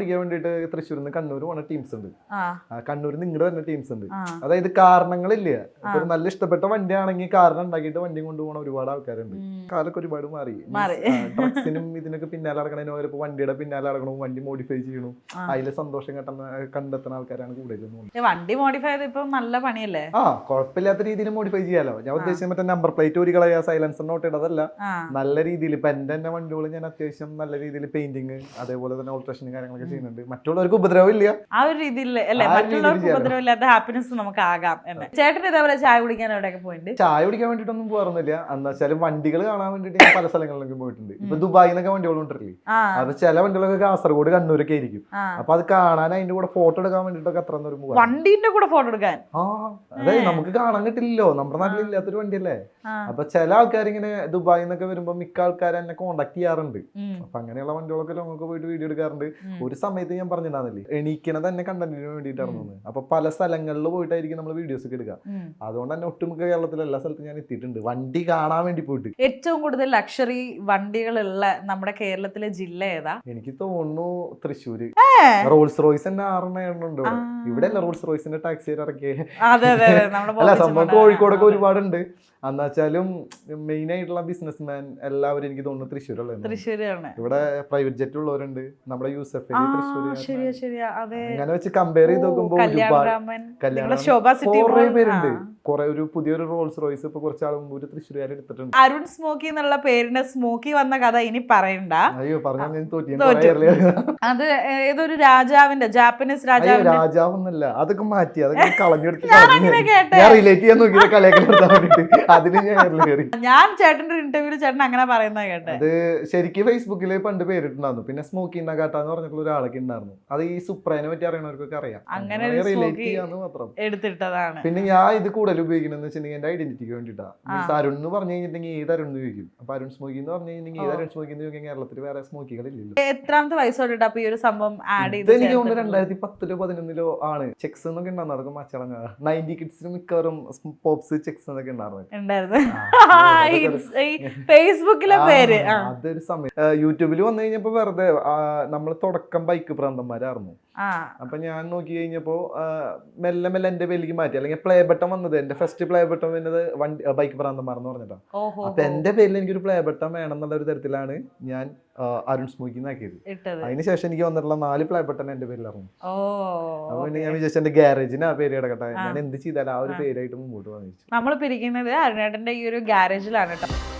പിടിക്കാൻ വേണ്ടിയിട്ട് തൃശ്ശൂരിൽ നിന്ന് കണ്ണൂർ പോണ ടീംസ് ഉണ്ട്. കണ്ണൂരിൽ നിന്ന് ഇങ്ങോട്ട് വരുന്ന ടീംസ് ഉണ്ട്. അതായത് കാരണങ്ങളില്ല. ഒരു നല്ല ഇഷ്ടപ്പെട്ട വണ്ടിയാണെങ്കിൽ കാരണം ഉണ്ടാക്കിയിട്ട് വണ്ടി കൊണ്ടുപോകണ ഒരുപാട് ആൾക്കാരുണ്ട്. കാലൊക്കെ ഒരുപാട് മാറി. ഡ്രഗ്സിനും ഇതിനൊക്കെ പിന്നാലെ നടക്കണതിന് പകരം വണ്ടിയുടെ പിന്നാലെ അടക്കണം വണ്ടി മോഡിഫൈ ചെയ്യണു അതിലെ സന്തോഷം കണ്ടെത്തുന്ന കണ്ടെത്തുന്ന ആൾക്കാരാണ് കൂടുതലും വണ്ടി മോഡിഫൈ ഇപ്പൊ നല്ല പണിയല്ലേ? ആ കുഴപ്പമില്ലാത്ത രീതിയിൽ മോഡിഫൈ ചെയ്യാലോ. ഞാൻ ഉദ്ദേശിച്ച മറ്റേ നമ്പർ പ്ലേറ്റ് ഒരു കളയാ സൈലൻസർ നോട്ട് ഇടതല്ല. നല്ല രീതിയിൽ ഇപ്പൊ എന്റെ തന്നെ വണ്ടികൾ ഞാൻ അത്യാവശ്യം നല്ല രീതിയിൽ പെയിന്റിങ് അതേപോലെ തന്നെ ഓൾട്രേഷനും കാര്യങ്ങളൊക്കെ ചെയ്യുന്നുണ്ട്. മറ്റുള്ളവർക്ക് ഉപദ്രവം ഇല്ല ആ ഒരു രീതിയിൽ അല്ലേ? മറ്റുള്ളവർക്ക് ഉപദ്രവം ഇല്ലാത്ത ഹാപ്പിനെസ് നമുക്ക് ആകാം എന്ന്. ചേട്ടൻ ഇതേപോലെ ചായ കുടിക്കാൻ എവിടെയൊക്കെ പോയിട്ടുണ്ട്? ചായ കുടിക്കാൻ വേണ്ടിട്ടൊന്നും പോകാറൊന്നുമില്ല. എന്താ വെച്ചാൽ വണ്ടികൾ കാണാൻ വേണ്ടിട്ട് ഞാൻ പല സ്ഥലങ്ങളിലൊക്കെ പോയിട്ടുണ്ട്. ഇപ്പൊ ദുബായിൽ നിന്നൊക്കെ വണ്ടികൾ കൊണ്ടിട്ടില്ലേ ആ. അപ്പൊ ചില വണ്ടികളൊക്കെ കാസർഗോഡ് കണ്ണൂരൊക്കെ ആയിരിക്കും. അപ്പൊ അത് കാണാൻ അതിന്റെ കൂടെ ഫോട്ടോ എടുക്കാൻ വേണ്ടിട്ടൊക്കെ അത്ര വണ്ടിന്റെ വണ്ടീന്റെ കൂടെ ഫോട്ടോ എടുക്കാൻ? ആ അതെ നമുക്ക് കാണാൻ കിട്ടില്ലല്ലോ. നമ്മുടെ നാട്ടിൽ ഇല്ലാത്തൊരു വണ്ടിയല്ലേ? അപ്പൊ ചില ആൾക്കാർ ഇങ്ങനെ ദുബായിൽ നിന്നൊക്കെ വരുമ്പോ മിക്ക ആൾക്കാർ എന്നെ കോണ്ടാക്ട് ചെയ്യാറുണ്ട്. അപ്പൊ അങ്ങനെയുള്ള വണ്ടികളൊക്കെ നമുക്ക് പോയിട്ട് വീഡിയോ എടുക്കാറുണ്ട്. ഒരു സമയത്ത് ഞാൻ പറഞ്ഞിട്ടുണ്ടായിരുന്നില്ലേ? എണീക്കണ തന്നെ കണ്ടന്റിന് വേണ്ടിയിട്ടായിരുന്നു അപ്പൊ പല സ്ഥലങ്ങളിൽ പോയിട്ടായിരിക്കും നമ്മൾ വീഡിയോസ് ഒക്കെ എടുക്കുക അതുകൊണ്ട് തന്നെ ഒട്ടുമിക്ക കേരളത്തിലെ എല്ലാ സ്ഥലത്തും ഞാൻ എത്തിയിട്ടുണ്ട്. വണ്ടി കാണാൻ വേണ്ടി പോയിട്ട്. ഏറ്റവും കൂടുതൽ ലക്ഷറി വണ്ടികളുള്ള നമ്മുടെ കേരളത്തിലെ ജില്ല ഏതാ? എനിക്ക് തോന്നുന്നു തൃശ്ശൂര്. റോൾസ് റോയ്സ് തന്നെ ആറെണ്ണം എണ്ണുണ്ട് ഇവിടെ. അല്ല റോൾസ് റോയ്സിന്റെ ടാക്സി ഇറക്കിയ അല്ല സംഭവം. കോഴിക്കോടൊക്കെ ഒരുപാടുണ്ട്. എന്നുവെച്ചാലും മെയിൻ ആയിട്ടുള്ള ബിസിനസ്മാൻ എല്ലാവരും എനിക്ക് തോന്നുന്നു തൃശ്ശൂരുള്ള തൃശ്ശൂരാണ്. ഇവിടെ പ്രൈവറ്റ് ജെറ്റ് ഉള്ളവരുണ്ട്. നമ്മുടെ യൂസഫ് അങ്ങനെ വെച്ച് കമ്പയർ ചെയ്ത് നോക്കുമ്പോ ഒരുപാട് കല്യാണരാമൻ കല്യാണം നിങ്ങളെ സിറ്റി കുറേ പേരുണ്ട്. കുറെ ഒരു പുതിയൊരു റോൾസ് റോയ്സ് ഇപ്പൊ കുറച്ച് ആൾ മുമ്പ് ഒരു തൃശ്ശൂരുകാർ എടുത്തിട്ടുണ്ട്. അരുൺ സ്മോക്കി എന്നുള്ള പേരിന്റെ സ്മോക്കി വന്ന കഥ ഇനി പറയണ്ട. അയ്യോ പറഞ്ഞു. അത് ഏതൊരു രാജാവിന്റെ ജാപ്പനീസ് രാജാവ് രാജാവൊന്നല്ല അതൊക്കെ മാറ്റി. അതൊക്കെ കളഞ്ഞെടുത്ത് ഞാൻ റിലേറ്റ് ചെയ്യാൻ നോക്കിയത് കളിയൊക്കെ അതിന് ഞാൻ കയറി? ഞാൻ ചേട്ടന്റെ ഇന്റർവ്യൂൽ ചേട്ടൻ അങ്ങനെ പറയുന്ന കേട്ടെ. അത് ശരിക്കും ഫേസ്ബുക്കിൽ പണ്ട് പേരിട്ടുണ്ടായിരുന്നു. പിന്നെ സ്മോക്കി നഗാട്ട എന്ന് പറഞ്ഞിട്ടുള്ള ഒരാളൊക്കെ ഉണ്ടായിരുന്നു. അത് ഈ സുപ്രേനെ പറ്റി അറിയണവർക്കൊക്കെ അറിയാം. അങ്ങനെ റിലേറ്റ് ചെയ്യാന്ന് മാത്രം. എടുത്തിട്ടതാണ്. പിന്നെ ഞാൻ ഇത് കൂടുതൽ ഉപയോഗിക്കുന്നത് വെച്ചിട്ടുണ്ടെങ്കിൽ എന്റെ ഐഡന്റിറ്റിക്ക് വേണ്ടിയിട്ടാണ്. മീൻസ് അരുൺ എന്ന് പറഞ്ഞു കഴിഞ്ഞിട്ടുണ്ടെങ്കിൽ ഏത് അരുൺ എന്ന് ചോദിക്കും. അപ്പൊ അരുൺ സ്മോക്കി എന്ന് പറഞ്ഞു കഴിഞ്ഞിട്ടുണ്ടെങ്കിൽ ഏത് അരുൺ സ്മോക്കി എന്ന് ചോദിക്കാൻ കേരളത്തിൽ വേറെ സ്മോക്കികളില്ലല്ലോ എത്രാമത്തെ വയസ്സോട്ടിട്ട് അപ്പൊ ഈ ഒരു സംഭവം ആഡ് ചെയ്ത് എനിക്ക് തോന്നുന്നു രണ്ടായിരത്തി പത്തിലോ പതിനൊന്നിലോ ആണ്. ചെക്സ് എന്നൊക്കെ ഉണ്ടായിരുന്നു. അതൊക്കെ മച്ചളങ്ങ നയന്റി കിഡ്സിന് മിക്കവാറും പോപ്സ് ചെക്സ് എന്നൊക്കെ ഉണ്ടായിരുന്നു. ഉണ്ടായിരുന്നു. ഈ ഫേസ്ബുക്കിലെ പേര്. അതൊരു സമയം. യൂട്യൂബിൽ വന്നു കഴിഞ്ഞപ്പോ വെറുതെ നമ്മൾ തുടക്കം ബൈക്ക് പ്രാന്തന്മാരായിരുന്നു. അപ്പൊ ഞാൻ നോക്കി കഴിഞ്ഞപ്പോ മെല്ലെ മെല്ലെ എന്റെ പേരിലേക്ക് മാറ്റി. അല്ലെങ്കിൽ പ്ലേ ബട്ടൺ വന്നത് എന്റെ ഫസ്റ്റ് പ്ലേ ബട്ടൺ വന്നത് വണ്ടി ബൈക്ക് പ്രാന്തന്മാർ എന്ന് പറഞ്ഞിട്ടാ. ഓഹോ അപ്പൊ എന്റെ പേരിൽ എനിക്കൊരു പ്ലേ ബട്ടൺ വേണം എന്നുള്ള ഒരു തരത്തിലാണ് ഞാൻ അരുൺ സ്മൂക്കിന്ന് ആക്കിയത്. അതിനുശേഷം എനിക്ക് വന്നിട്ടുള്ള നാല് പ്ലേ ബട്ടൺ എന്റെ പേരിലായിരുന്നു. അപ്പൊ ഞാൻ വിചാരിച്ചു എന്റെ ഗ്യാരേജിന് ആ പേര് കിടക്കട്ടെ. ഞാൻ എന്ത് ചെയ്താലും ആ ഒരു. പേരായിട്ട് മുമ്പോട്ട് വാങ്ങിച്ചു നമ്മൾ പിരിക്കുന്നത് അരുണേട്ടന്റെ ഈ ഒരു ഗ്യാരേജിലാണ് കേട്ടോ